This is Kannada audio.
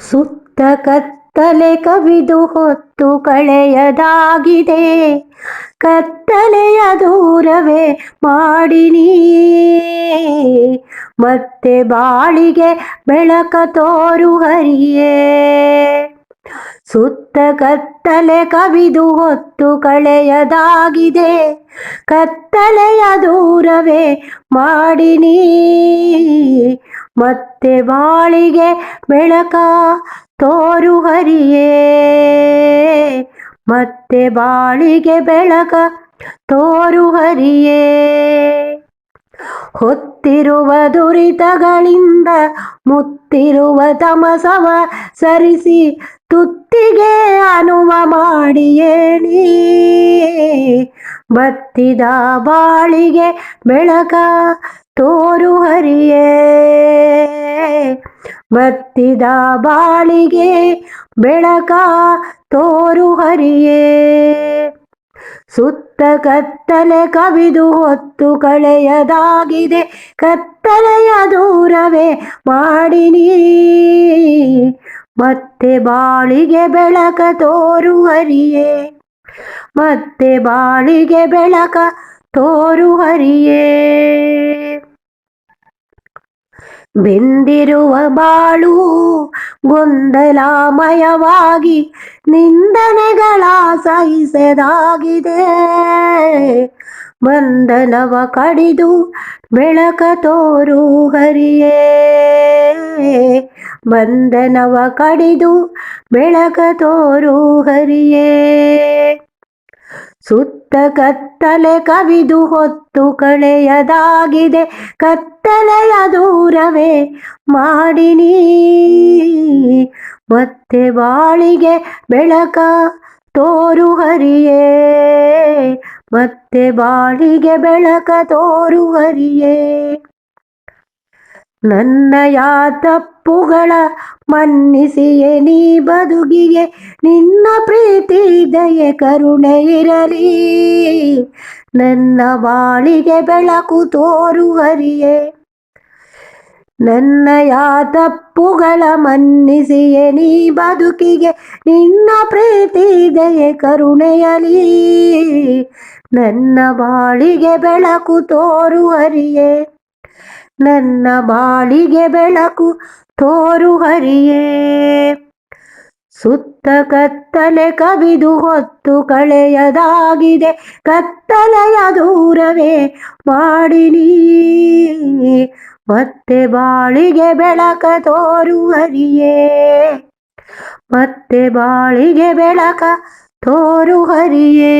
ಸುತ್ತ ಕತ್ತಲೆ ಕವಿದು ಹೊತ್ತು ಕಳೆಯದಾಗಿದೆ. ಕತ್ತಲೆಯ ದೂರವೇ ಮಾಡಿನಿ ಮತ್ತೆ ಬಾಳಿಗೆ ಬೆಳಕ ತೋರು ಹರಿಯೇ. ಸುತ್ತ ಕತ್ತಲೆ ಕವಿದು ಹೊತ್ತು ಕಳೆಯದಾಗಿದೆ. ಕತ್ತಲೆಯ ದೂರವೇ ಮಾಡಿನಿ ಮತ್ತೆ ಬಾಳಿಗೆ ಬೆಳಕ ತೋರು ಹರಿಯೇ. ಮತ್ತೆ ಬಾಳಿಗೆ ಬೆಳಕ ತೋರು ಹರಿಯೇ. ಹೊತ್ತಿರುವ ದುರಿತಗಳಿಂದ ಮುತ್ತಿರುವ ತಮಸವ ಸರಿಸಿ ತುತ್ತಿಗೆ ಅನುವ ಮಾಡಿಯೇಣಿ ಬತ್ತಿದ ಬಾಳಿಗೆ ಬೆಳಕ ತೋರು ಹರಿಯೇ. ಬತ್ತಿದ ಬಾಳಿಗೆ ಬೆಳಕ ತೋರು ಹರಿಯೇ. ಸುತ್ತ ಕತ್ತಲೆ ಕವಿದು ಹೊತ್ತು ಕಳೆಯದಾಗಿದೆ. ಕತ್ತಲೆಯ ದೂರವೇ ಮಾಡಿನಿ. ಮತ್ತೆ ಬಾಳಿಗೆ ಬೆಳಕ ತೋರು ಹರಿಯೇ. ಮತ್ತೆ ಬಾಳಿಗೆ ಬೆಳಕ ತೋರು ಹರಿಯೇ. ಬೆಂದಿರುವ ಬಾಳು ಗೊಂದಲಾಮಯವಾಗಿ ನಿಂದನೆಗಳ ಸಹಿಸದಾಗಿದೆ. ಬಂಧನವ ಕಡಿದು ಬೆಳಕ ತೋರು ಹರಿಯೇ. ಬಂಧನವ ಕಡಿದು ಬೆಳಕ ತೋರು ಹರಿಯೇ. ಸುತ್ತ ಕತ್ತಲೆ ಕವಿದು ಹೊತ್ತು ಕಳೆಯದಾಗಿದೆ. ಕತ್ತಲೆಯ ದೂರವೇ ಮಾಡಿನಿ. ಮತ್ತೆ ಬಾಳಿಗೆ ಬೆಳಕ ತೋರು ಹರಿಯೇ. ಮತ್ತೆ ಬಾಳಿಗೆ ಬೆಳಕ ತೋರು ಹರಿಯೇ. ನನ್ನಯ ತಪ್ಪುಗಳ ಮನ್ನಿಸಿಯೇ ನೀ ಬದುಕಿಗೆ ನಿನ್ನ ಪ್ರೀತಿ ದಯೆ ಕರುಣೆ ಇರಲಿ. ನನ್ನ ಬಾಳಿಗೆ ಬೆಳಕು ತೋರು ನನ್ನ ಯಾ ತಪ್ಪುಗಳ ಮನ್ನಿಸಿಯೇ ನೀ ಬದುಕಿಗೆ, ನಿನ್ನ ಪ್ರೀತಿ ದಯೆ ಕರುಣೆಯಲಿ. ನನ್ನ ಬಾಳಿಗೆ ಬೆಳಕು ತೋರು ಹರಿಯೇ ನನ್ನ ಬಾಳಿಗೆ ಬೆಳಕು ತೋರು ಹರಿಯೇ. ಸುತ್ತ ಕತ್ತಲೆ ಕವಿದು ಹೊತ್ತು ಕಳೆಯದಾಗಿದೆ, ಕತ್ತಲೆಯ ದೂರವೇ ಮಾಡಿನಿ ಮತ್ತೆ ಬಾಳಿಗೆ ಬೆಳಕ ತೋರು ಹರಿಯೇ. ಮತ್ತೆ ಬಾಳಿಗೆ ಬೆಳಕ ತೋರು ಹರಿಯೇ.